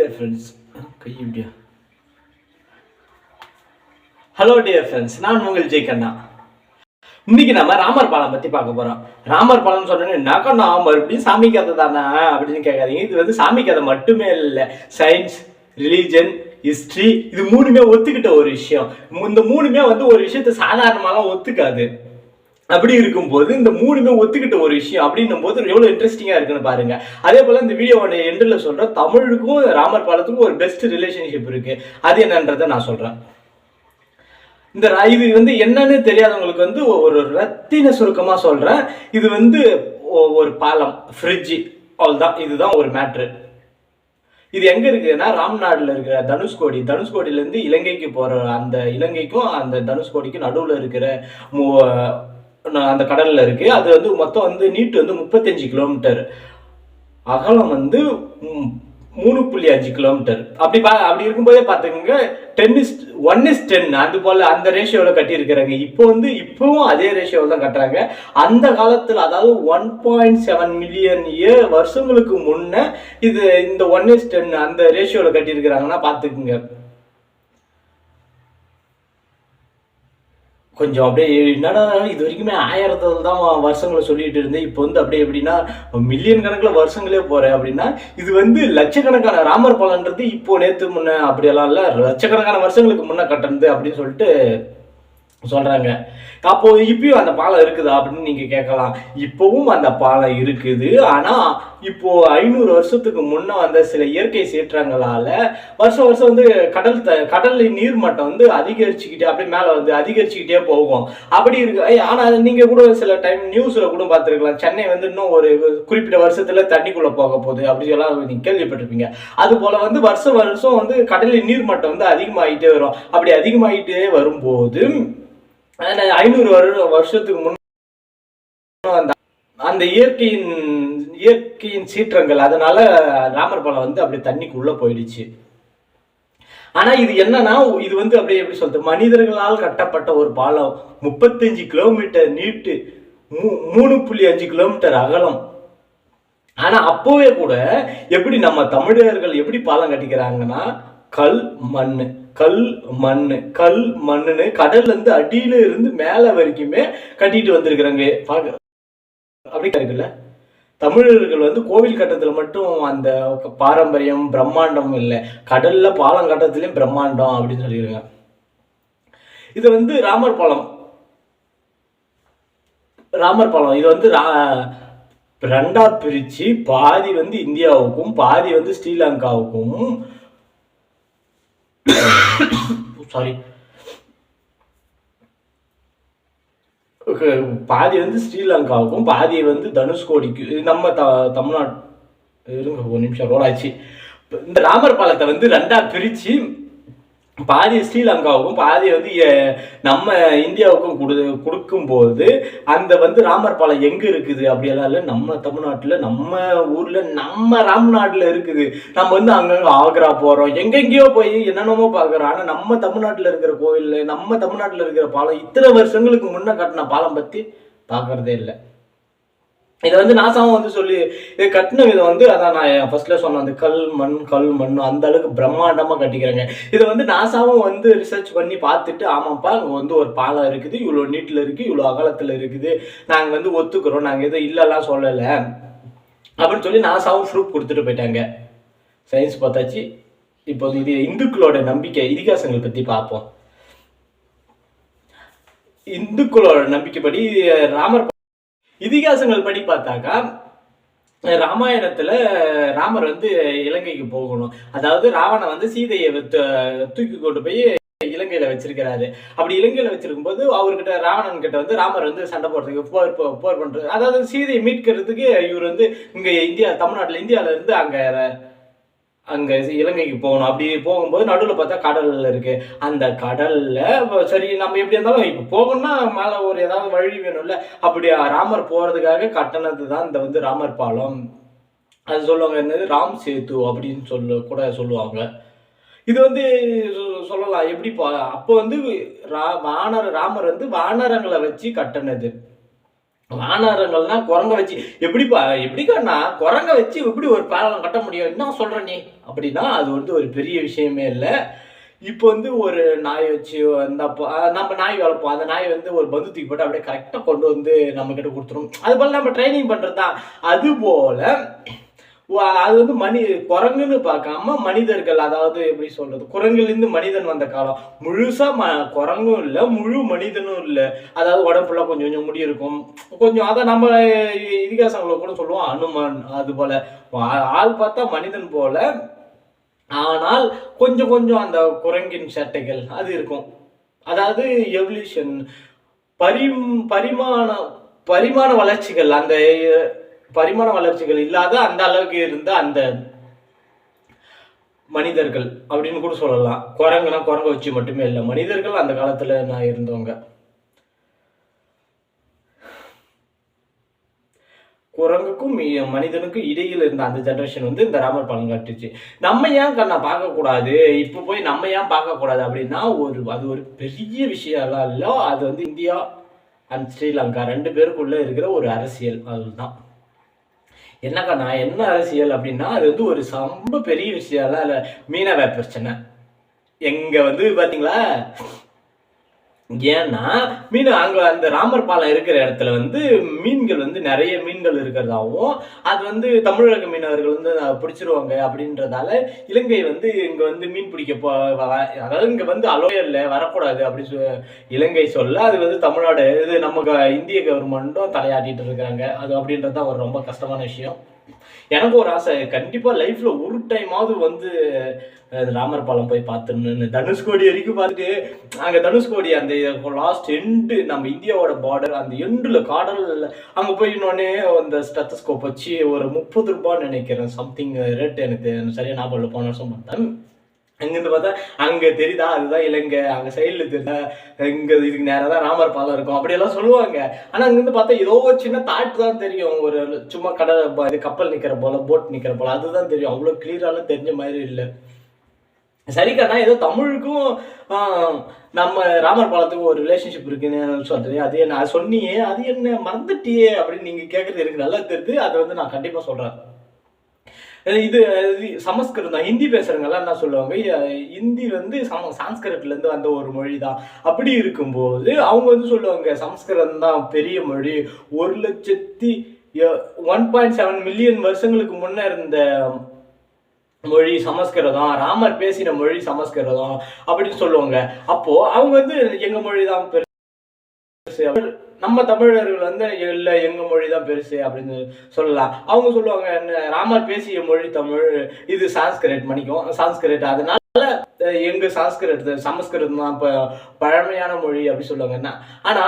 Dear friends கை இப்படியா hello dear friends நான் உங்கள் ஜெய் கண்ணா. இன்னைக்கு நம்ம ராமர் பாலம் பத்தி பார்க்க போறோம். ராமர் பாலம் சொன்னோன்னே நகண்ணா மறுபடியும் சாமி கதை தானா? அப்படின்னு கேட்காதீங்க. இது வந்து சாமி கதை மட்டுமே இல்லை. சயின்ஸ் ரிலீஜன் ஹிஸ்ட்ரி இது மூணுமே ஒத்துக்கிட்ட ஒரு விஷயம். இந்த மூணுமே வந்து ஒரு விஷயத்த சாதாரணமாலாம் ஒத்துக்காது. அப்படி இருக்கும்போது இந்த மூணுமே ஒத்துக்கிட்ட ஒரு விஷயம் அப்படின்னும் போது எவ்வளவு இன்ட்ரெஸ்டிங்கா இருக்குன்னு பாருங்க. அதே போல இந்த வீடியோவோட எண்டில் சொல்றேன் தமிழுக்கும் ராமர் பாலத்துக்கும் ஒரு பெஸ்ட் ரிலேஷன்ஷிப் இருக்கு. அது என்னன்றதை நான் சொல்றேன். இந்த ர- இது வந்து என்னன்னு தெரியாதவங்களுக்கு வந்து ஒரு ரத்தின சுருக்கமா சொல்றேன். இது வந்து ஒரு பாலம் ஃப்ரிட்ஜு அவ்வளோதான் இதுதான் ஒரு மேட்ரு இது எங்க இருக்குன்னா ராம்நாடுல இருக்கிற தனுஷ்கோடி. தனுஷ்கோடியிலேருந்து இலங்கைக்கு போற அந்த இலங்கைக்கும் அந்த தனுஷ்கோடிக்கும் நடுவில் இருக்கிற அந்த கடலில் இருக்கு. அது வந்து மொத்தம் வந்து நீட்டு வந்து முப்பத்தஞ்சு கிலோமீட்டர் அகலம் வந்து மூணு புள்ளி அஞ்சு கிலோமீட்டர் அப்படி பா அப்படி இருக்கும்போதே பார்த்துக்கோங்க ten is one is ten அது போல் அந்த ரேஷியோவில் கட்டியிருக்கிறாங்க. இப்போ வந்து இப்போவும் அதே ரேஷியோவில் தான் கட்டுறாங்க. அந்த காலத்தில் அதாவது one point seven million year வருஷங்களுக்கு முன்னே இது இந்த ஒன் இஸ் டென் அந்த ரேஷியோவில் கட்டியிருக்கிறாங்கன்னா பார்த்துக்குங்க. கொஞ்சம் அப்படியே என்னடா இது வரைக்குமே ஆயிரத்தில் தான் வருஷங்களை சொல்லிட்டு இருந்தேன். இப்போ வந்து அப்படியே எப்படின்னா மில்லியன் கணக்கில் வருஷங்களே போகிறேன் அப்படின்னா இது வந்து லட்சக்கணக்கான ராமர் பலன்றது இப்போ நேற்று முன்ன அப்படியெல்லாம் இல்லை லட்சக்கணக்கான வருஷங்களுக்கு முன்னே கட்டுறது அப்படின்னு சொல்லிட்டு சொல்கிறாங்க அப்போது இப்பயும் அந்த பாலம் இருக்குதா அப்படின்னு நீங்கள் கேட்கலாம். இப்போவும் அந்த பாலம் இருக்குது. ஆனால் இப்போ ஐநூறு வருஷத்துக்கு முன்ன வந்த சில இயற்கை சீற்றங்களால வருஷம் வருஷம் வந்து கடல் த கடல் நீர் மட்டம் வந்து அதிகரிச்சுக்கிட்டே அப்படியே மேலே வந்து அதிகரிச்சுக்கிட்டே போகும். அப்படி இருக்கு ஆனால் ஆனா நீங்க கூட சில டைம் நியூஸ்ல கூட பார்த்துருக்கலாம். சென்னை வந்து இன்னும் ஒரு குறிப்பிட்ட வருஷத்துல தண்ணிக்குள்ள போக போகுது அப்படின்னு எல்லாம் நீங்க கேள்விப்பட்டிருப்பீங்க. அது போல வந்து வருஷம் வருஷம் வந்து கடலின் நீர் மட்டம் வந்து அதிகமாகிட்டே வரும். அப்படி அதிகமாகிட்டே வரும்போது ஐநூறு வருஷத்துக்கு முன் அந்த இயற்கையின் இயற்கை இயற்கையின் சீற்றங்கள். அதனால ராமர் பழம் வந்து அப்படியே தண்ணிக்குள்ள போயிடுச்சு. ஆனா இது என்னன்னா இது வந்து அப்படியே எப்படி சொல்றது? மனிதர்களால் கட்டப்பட்ட ஒரு பாலம். முப்பத்தஞ்சு கிலோமீட்டர் நீட்டு. மூ- மூணு புள்ளி அஞ்சு கிலோமீட்டர் அகலம். ஆனா அப்போவே கூட எப்படி நம்ம தமிழர்கள் எப்படி பாலம் கட்டிக்கிறாங்கன்னா கல் மண்ணு. கல் மண்ணு. கல் மண்ணுன்னு கடல்ல இருந்து அடியில இருந்து மேல வரைக்குமே கட்டிட்டு வந்திருக்கிறாங்க. பாக்க அப்படி இருக்குல்ல? தமிழர்கள் வந்து கோவில் கட்டத்துல மட்டும் அந்த பாரம்பரியம் பிரம்மாண்டம் இல்லை. கடல்ல பாலம் கட்டத்துலயும் பிரம்மாண்டம் அப்படின்னு சொல்லியிருக்காங்க. இது வந்து ராமர் பாலம். ராமர் பாலம். இது வந்து ரெண்டா பிரிச்சு பாதி வந்து இந்தியாவுக்கும் பாதி வந்து ஸ்ரீலங்காவுக்கும். சாரி பாதி வந்து ஸ்ரீலங்காவுக்கும் பாதி வந்து தனுஷ்கோடிக்கு இது நம்ம த தமிழ்நாடு இருங்க ஒரு நிமிஷம் ரோல் இந்த ராமர் பாலத்தை வந்து ரெண்டா பிரிச்சு பாதி ஸ்ரீலங்காவுக்கும் பாதி வந்து நம்ம இந்தியாவுக்கும் கொடு கொடுக்கும்போது அந்த வந்து ராமர் பாலம் எங்கே இருக்குது அப்படியெல்லாம் இல்லை. நம்ம தமிழ்நாட்டில் நம்ம ஊரில் நம்ம ராம்நாட்டுல இருக்குது. நம்ம வந்து அங்கங்கே ஆக்ரா போகிறோம் எங்கெங்கேயோ போய் என்னென்னமோ பார்க்குறோம். ஆனால் நம்ம தமிழ்நாட்டில் இருக்கிற கோவில் நம்ம தமிழ்நாட்டில் இருக்கிற பாலம் இத்தனை வருஷங்களுக்கு முன்னே கட்டின பாலம் பற்றி பார்க்கறதே இல்லை. இதை வந்து நாசாவும் வந்து சொல்லி இது கட்டின விதம் வந்து அதான் நான் ஃபர்ஸ்ட்ல சொன்ன அந்த கல் மண் கல் மண் அந்த அளவுக்கு பிரம்மாண்டமா கட்டிக்கிறாங்க. இதை வந்து நாசாவும் வந்து ரிசர்ச் பண்ணி பார்த்துட்டு ஆமாப்பா அங்கே வந்து ஒரு பாலம் இருக்குது இவ்வளோ நீட்டில் இருக்கு இவ்வளோ அகலத்தில் இருக்குது நாங்கள் வந்து ஒத்துக்கிறோம் நாங்கள் எதுவும் இல்லைலாம் சொல்லலை அப்படின்னு சொல்லி நாசாவும் ப்ரூஃப் கொடுத்துட்டு போயிட்டாங்க. சயின்ஸ் பார்த்தாச்சு. இப்போ இது இந்துக்களோட நம்பிக்கை இதிகாசங்கள் பற்றி பார்ப்போம். இந்துக்களோட நம்பிக்கைப்படி ராமர் இதிகாசங்கள் படி பார்த்தாக்கா ராமாயணத்துல ராமர் வந்து இலங்கைக்கு போகணும். அதாவது ராவணன் வந்து சீதையை தூக்கி கொண்டு போய் இலங்கையில வச்சிருக்கிறாரு. அப்படி இலங்கையில வச்சிருக்கும் போது அவர்கிட்ட ராவணன் கிட்ட வந்து ராமர் வந்து சண்டை போடுறதுக்கு போர் போ- போர் பண்றது அதாவது சீதையை மீட்கிறதுக்கு இவர் வந்து இங்க இந்தியா தமிழ்நாட்டுல இந்தியால இருந்து அங்க அங்கே இலங்கைக்கு போகணும். அப்படி போகும்போது நடுவில் பார்த்தா கடல் இருக்கு. அந்த கடல்ல சரி நம்ம எப்படி இருந்தாலும் இப்போ போகணும்னா மேலே ஒரு ஏதாவது வழி வேணும்ல. அப்படி ராமர் போறதுக்காக கட்டினது தான் இந்த வந்து ராமர் பாலம். அது சொல்லுவாங்க என்னது? ராம் சேத்து அப்படின்னு சொல்ல கூட சொல்லுவாங்க. இது வந்து சொ- சொல்லலாம். எப்படி அப்போ வந்து ரா வானர் ராமர் வந்து வானரங்களை வச்சு கட்டினது. வானரங்கள்னா குரங்க வச்சு எப்படிப்பா எப்படிக்காண்ணா குரங்க வச்சு எப்படி ஒரு பாலம் கட்ட முடியும்? என்ன சொல்கிற நீ? அப்படின்னா அது வந்து ஒரு பெரிய விஷயமே இல்லை. இப்போ வந்து ஒரு நாய் வச்சு அந்த நம்ம நாய் வளர்ப்போம். அந்த நாய் வந்து ஒரு பந்து தூக்கி போட்டு அப்படியே கரெக்டாக கொண்டு வந்து நம்மக்கிட்ட கொடுத்துரும். அது போல் நம்ம ட்ரைனிங் பண்ணுறது தான் அதுபோல் அது வந்து மனி குரங்குன்னு பார்க்காம மனிதர்கள் அதாவது எப்படி சொல்றது குரங்குலேருந்து மனிதன் வந்த காலம். முழுசா ம குரங்கும் இல்லை முழு மனிதனும் இல்லை. அதாவது உடம்புல கொஞ்சம் கொஞ்சம் முடி இருக்கும். கொஞ்சம் அதை நம்ம இதிகாசங்களை கூட சொல்லுவோம் அனுமன் அது போல. ஆ- ஆள் பார்த்தா மனிதன் போல. ஆனால் கொஞ்சம் கொஞ்சம் அந்த குரங்கின் சட்டைகள் அது இருக்கும். அதாவது எவல்யூஷன் பரிம் பரிமாண பரிமாண வளர்ச்சிகள் அந்த பரிமாண வளர்ச்சிகள் இல்லாத அந்த அளவுக்கு இருந்த அந்த மனிதர்கள் அப்படின்னு கூட சொல்லலாம். குரங்குனா குரங்க வச்சு மட்டுமே இல்லை. மனிதர்கள் அந்த காலத்தில் நான் இருந்தவங்க. குரங்குக்கும் மனிதனுக்கும் இடையில் இருந்த அந்த ஜென்ரேஷன் வந்து இந்த ராமர் படம் காட்டுச்சு நம்ம ஏன் கண்ணா பார்க்கக்கூடாது? இப்போ போய் நம்ம ஏன் பார்க்கக்கூடாது அப்படின்னா ஒரு அது ஒரு பெரிய விஷயம்லாம் இல்லை. அது வந்து இந்தியா அண்ட் ஸ்ரீலங்கா ரெண்டு பேருக்குள்ளே இருக்கிற ஒரு அரசியல் அதுதான். என்னக்கா நான் என்ன அரசியல் அப்படின்னா அது வந்து ஒரு ரொம்ப பெரிய விஷயம்லாம் இல்லை மீனவ பிரச்சனை. எங்க வந்து பாத்தீங்களா ஏன்னா மீன் அங்கே அந்த ராமர் பாலம் இருக்கிற இடத்துல வந்து மீன்கள் வந்து நிறைய மீன்கள் இருக்கிறதாவும் அது வந்து தமிழக மீனவர்கள் வந்து பிடிச்சிருவாங்க அப்படின்றதால இலங்கை வந்து இங்கே வந்து மீன் பிடிக்க போ அதாவது இங்கே வந்து அலோயரில் வரக்கூடாது அப்படின்னு சொ- இலங்கை சொல்ல அது வந்து தமிழ்நாடு இது நம்ம க- இந்திய கவர்மெண்ட்டும் தலையாட்டிட்டு இருக்காங்க. அது அப்படின்றது தான் ஒரு ரொம்ப கஷ்டமான விஷயம். எனக்கு ஒரு ஆசை. கண்டிப்பா லைஃப்ல ஒரு டைமாவது வந்து ராமர் பாலம் போய் பார்த்துன்னு தனுஷ்கோடி வரைக்கும் பார்த்துட்டு அங்கே தனுஷ்கோடி அந்த லாஸ்ட் எண்டு நம்ம இந்தியாவோட பார்டர் அந்த எண்டில் காடல் அங்கே போய் இன்னொன்னே அந்த ஸ்டெத்தஸ்கோப் வச்சு ஒரு முப்பது ரூபான்னு நினைக்கிறேன். சம்திங் ரேட் எனக்கு சரியாக ஞாபகம் இல்லை. போன வருஷம் பார்த்தேன். அங்கிருந்து பார்த்தா அங்க தெரியுதா? அதுதான் இல்லைங்க அங்க சைடுல தெரியுதா? இங்க இதுக்கு நேராக தான் ராமர் பாலம் இருக்கும். அப்படியெல்லாம் சொல்லுவாங்க. ஆனா அங்கிருந்து பார்த்தா ஏதோ ஒரு சின்ன தாட் தான் தெரியும். ஒரு சும்மா கடல் இது கப்பல் நிக்கிற போல போட் நிக்கிற போல. அதுதான் தெரியும். அவ்வளவு கிளியராலாம் தெரிஞ்ச மாதிரி இல்லை. சரிக்கண்ணா ஏதோ தமிழுக்கும் நம்ம ராமர் பாலத்துக்கும் ஒரு ரிலேஷன்ஷிப் இருக்குன்னு சொல்றேன். அது என்ன சொன்னியே அது என்ன மறந்துட்டியே அப்படின்னு நீங்க கேட்குறது எனக்கு நல்லா தெரியுது. அதை வந்து நான் கண்டிப்பா சொல்றேன். இது சமஸ்கிருதம் தான். ஹிந்தி பேசுறவங்கலாம் என்ன சொல்லுவாங்க? ஹிந்தி வந்து சம சான்ஸ்கிரிட்ல இருந்து வந்த ஒரு மொழி தான் அப்படி இருக்கும்போது அவங்க வந்து சொல்லுவாங்க சமஸ்கிருதம் தான் பெரிய மொழி. ஒரு லட்சத்தி ஒன் பாயிண்ட் செவன் மில்லியன் வருஷங்களுக்கு முன்னே இருந்த மொழி சமஸ்கிருதம். ராமர் பேசின மொழி சமஸ்கிருதம் அப்படின்னு சொல்லுவாங்க. அப்போ அவங்க வந்து எங்க மொழி தான் பெருசு நம்ம தமிழர்கள் வந்து இல்ல எங்க மொழி தான் பெருசு அப்படின்னு சொல்லலாம். அவங்க சொல்லுவாங்க என்ன, ராமர் பேசிய மொழி தமிழ் இது சான்ஸ்கிரிட் மணிக்கும் சான்ஸ்கிரிட். அதனால எங்க சான்ஸ்கிரிட் சமஸ்கிருதம் தான் இப்போ பழமையான மொழி அப்படி சொல்லுவாங்க என்ன? ஆனா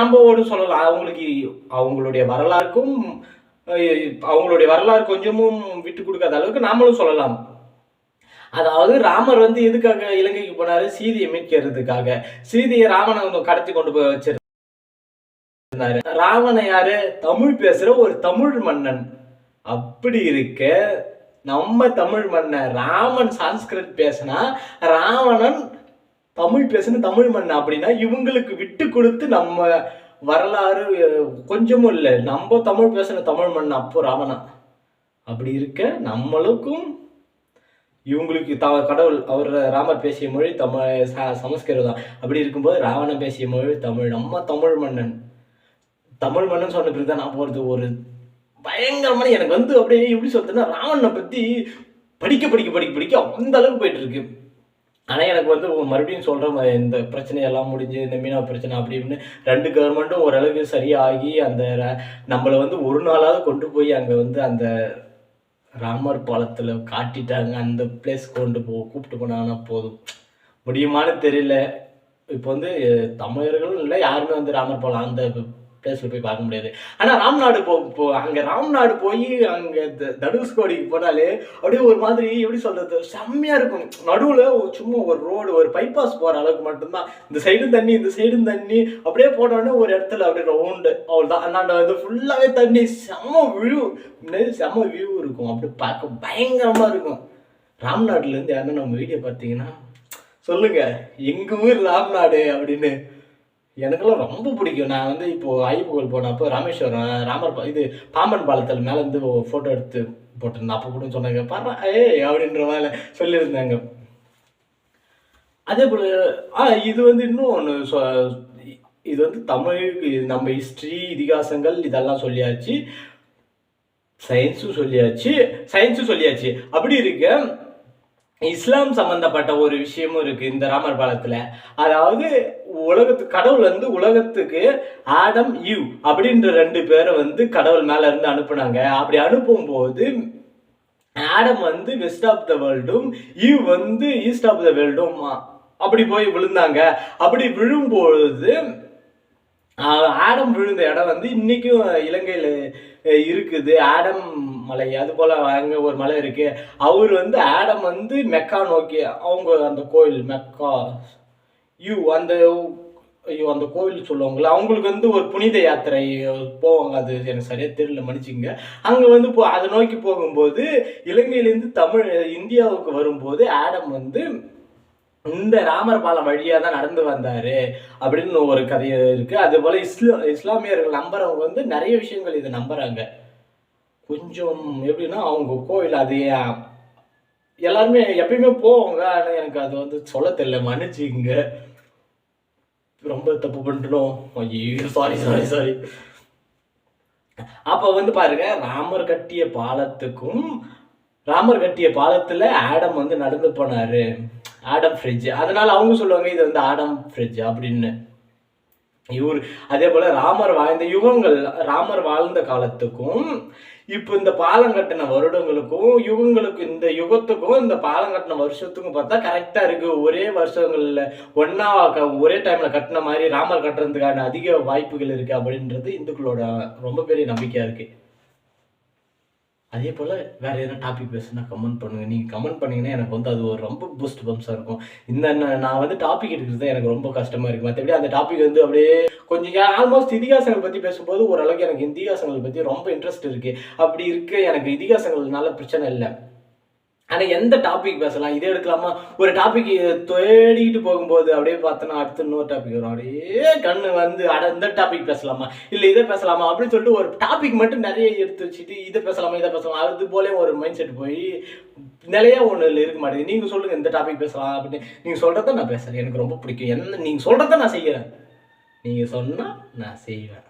நம்ம ஒரு சொல்லலாம் அவங்களுக்கு அவங்களுடைய வரலாறுக்கும் அவங்களுடைய வரலாறு கொஞ்சமும் விட்டு கொடுக்காத அளவுக்கு நாமளும் சொல்லலாம். அதாவது ராமர் வந்து எதுக்காக இலங்கைக்கு போனாரு? சீதையை மீட்கிறதுக்காக. சீதையை ராமனை கடத்தி கொண்டு போய் வச்சிருந்தாரு இருந்தாரு யாரு? தமிழ் பேசுற ஒரு தமிழ் மன்னன். அப்படி இருக்க நம்ம தமிழ் மன்னன் ராமன் சான்ஸ்கிரிட் பேசினா ராவணன் தமிழ் பேசுன தமிழ் மன்னன் அப்படின்னா இவங்களுக்கு விட்டு கொடுத்து நம்ம வரலாறு கொஞ்சமும் இல்லை. நம்ம தமிழ் பேசுன தமிழ் மன்னன் அப்போ ராவணன். அப்படி இருக்க நம்மளுக்கும் இவங்களுக்கு த கடவுள் அவர் ராமர் பேசிய மொழி தமிழ் ச- சமஸ்கிருதம். அப்படி இருக்கும்போது ராவணன் பேசிய மொழி தமிழ். நம்ம தமிழ் மன்னன். தமிழ் மன்னன் சொன்ன பிறகு தான் நான் போகிறது ஒரு பயங்கரமான எனக்கு வந்து அப்படியே எப்படி சொல்றதுன்னா ராவணனை பற்றி படிக்க படிக்க படிக்க படிக்க அந்த அளவுக்கு போயிட்டு இருக்கு. ஆனால் எனக்கு வந்து மறுபடியும் சொல்கிறேன் இந்த பிரச்சனையெல்லாம் முடிஞ்சு இந்த மீனவ பிரச்சனை அப்படி இப்படின்னு ரெண்டு கவர்மெண்ட்டும் ஓரளவுக்கு சரியாகி அந்த ர- நம்மளை வந்து ஒரு நாளாவது கொண்டு போய் அங்கே வந்து அந்த ராமர் பாலத்தில் காட்டிட்டாங்க. அந்த பிளேஸ் கொண்டு போ கூப்பிட்டு போனாங்கன்னா போதும். முடியுமான்னு தெரியல. இப்போ வந்து தமிழர்களும் இல்லை யாருமே வந்து ராமர் பாலம் அந்த பிளேஸில் போய் பார்க்க முடியாது. ஆனால் ராம்நாடு போ போ அங்கே ராம்நாடு போய் அங்கே தனுஷ்கோடிக்கு போனாலே அப்படியே ஒரு மாதிரி எப்படி சொல்கிறது செம்மையாக இருக்கும். நடுவில் சும்மா ஒரு ரோடு ஒரு பைபாஸ் போகிற அளவுக்கு மட்டும்தான். இந்த சைடும் தண்ணி இந்த சைடும் தண்ணி அப்படியே போனோடனே ஒரு இடத்துல அப்படியே ரவுண்டு அவ்வளோதான் அண்ணாண்ட வந்து ஃபுல்லாகவே தண்ணி செம்ம வியூ செம்ம வியூ இருக்கும். அப்படி பார்க்க பயங்கரமாக இருக்கும். ராம்நாட்டிலேருந்து யாருன்னா நம்ம வீடியோ பார்த்தீங்கன்னா சொல்லுங்கள் எங்கள் ஊர் ராம்நாடு அப்படின்னு. எனக்கெல்லாம் ரொம்ப பிடிக்கும். நான் வந்து இப்போ ஐயப்ப போனப்போ ராமேஸ்வரம் ராமர் பா- இது பாம்பன் பாலத்தில் மேலே வந்து ஃபோட்டோ எடுத்து போட்டிருந்தேன். அப்போ கூட சொன்னாங்க பாரு ஏ அப்படின்ற மாதிரி சொல்லியிருந்தாங்க. அதே போல் ஆ இது வந்து இன்னும் ஒன்று சொ இது வந்து தமிழ் நம்ம ஹிஸ்ட்ரி இதிகாசங்கள் இதெல்லாம் சொல்லியாச்சு. சயின்ஸும் சொல்லியாச்சு. சயின்ஸும் சொல்லியாச்சு. அப்படி இருக்க இஸ்லாம் சம்பந்தப்பட்ட ஒரு விஷயமும் இருக்கு இந்த ராமர் பாலத்துல. அதாவது உலகத்து கடவுள் வந்து உலகத்துக்கு ஆடம் யூ அப்படின்ற ரெண்டு பேரை வந்து கடவுள் மேல இருந்து அனுப்புனாங்க. அப்படி அனுப்பும்போது ஆடம் வந்து வெஸ்ட் ஆஃப் த வேர்ல்டும் ஈவ் வந்து ஈஸ்ட் ஆஃப் த வேர்ல்டும் அப்படி போய் விழுந்தாங்க. அப்படி விழும்பொழுது ஆடம் விழுந்த இடம் வந்து இன்னைக்கும் இலங்கையில் இருக்குது. ஆடம் மலை அது போல அங்கே ஒரு மலை இருக்கு. அவர் வந்து ஆடம் வந்து மெக்கா நோக்கி அவங்க அந்த கோயில் மெக்கா யூ அந்த ஐயோ அந்த கோவில் சொல்லுவாங்களே அவங்களுக்கு வந்து ஒரு புனித யாத்திரை போவாங்க. அது எனக்கு சரியாக தெரியல மன்னிச்சிங்க அங்கே வந்து போ அதை நோக்கி போகும்போது இலங்கையிலேருந்து தமிழ் இந்தியாவுக்கு வரும்போது ஆடம் வந்து இந்த ராமர் பாலம் வழியா தான் நடந்து வந்தாரு அப்படின்னு ஒரு கதை இருக்கு. அது போல இஸ்லா இஸ்லாமியர்கள் நம்புறவங்க வந்து நிறைய விஷயங்கள் இதை நம்புறாங்க. கொஞ்சம் எப்படின்னா அவங்க கோவில் அது எல்லாருமே எப்பயுமே போவாங்க. ஆனால் எனக்கு அது வந்து சொல்ல தெரியல. மன்னிச்சுங்க ரொம்ப தப்பு பண்ணிட்டோம். ஐயோ சாரி சாரி சாரி அப்ப வந்து பாருங்க ராமர் கட்டிய பாலத்துக்கும் ராமர் கட்டிய பாலத்துல ஆடம் வந்து நடந்து போனாரு. ஆடம் ஃப்ரிட்ஜ் அதனால அவங்க சொல்லுவாங்க இது வந்து ஆடம் ஃப்ரிட்ஜ் அப்படின்னு. இவர் அதே போல ராமர் வாழ்ந்த யுகங்கள் ராமர் வாழ்ந்த காலத்துக்கும் இப்போ இந்த பாலம் கட்டின வருடங்களுக்கும் யுகங்களுக்கு இந்த யுகத்துக்கும் இந்த பாலம் கட்டின வருஷத்துக்கும் பார்த்தா கரெக்டாக இருக்கு. ஒரே வருஷங்களில் ஒன்னா ஒரே டைம்ல கட்டின மாதிரி ராமர் கட்டுறதுக்கான அதிக வாய்ப்புகள் இருக்கு அப்படின்றது இந்துக்களோட ரொம்ப பெரிய நம்பிக்கையா இருக்கு. அதே போல் வேறு எதனா டாபிக் பேசுனா கமெண்ட் பண்ணுங்கள் நீங்கள் கமெண்ட் பண்ணிங்கன்னா எனக்கு வந்து அது ஒரு ரொம்ப பூஸ்ட் பம்ப்ஸாக இருக்கும். இந்த நான் வந்து டாபிக் எடுக்கிறது தான் எனக்கு ரொம்ப கஷ்டமாக இருக்கும் மற்றபடி அந்த டாபிக் வந்து அப்படியே கொஞ்சம் ஆல்மோஸ்ட் இதிகாசங்கள் பற்றி பேசும்போது ஓரளவுக்கு எனக்கு இதிகாசங்கள் பற்றி ரொம்ப இன்ட்ரெஸ்ட் இருக்குது அப்படி இருக்க எனக்கு இதிகாசங்கள்னால பிரச்சனை இல்லை. ஆனால் எந்த டாபிக் பேசலாம்? இதே எடுக்கலாமா? ஒரு டாபிக் தேடிட்டு போகும்போது அப்படியே பார்த்தோன்னா அடுத்து இன்னொரு டாபிக் வரும். அப்படியே கண்ணு வந்து அட இந்த டாபிக் பேசலாமா? இல்லை இதை பேசலாமா? அப்படின்னு சொல்லிட்டு ஒரு டாபிக் மட்டும் நிறைய எடுத்து வச்சுட்டு இதை பேசலாமா இதை பேசலாமா? அது போலே ஒரு மைண்ட் செட் போய் நிலையா ஒன்று இருக்க மாட்டேங்குது. நீங்கள் சொல்லுங்கள் இந்த டாபிக் பேசலாம் அப்படின்னு. நீங்கள் சொல்கிறத நான் பேசுகிறேன் எனக்கு ரொம்ப பிடிக்கும். என்ன நீங்கள் சொல்கிறத நான் செய்கிறேன் நீங்கள் சொன்னால் நான் செய்வேன்.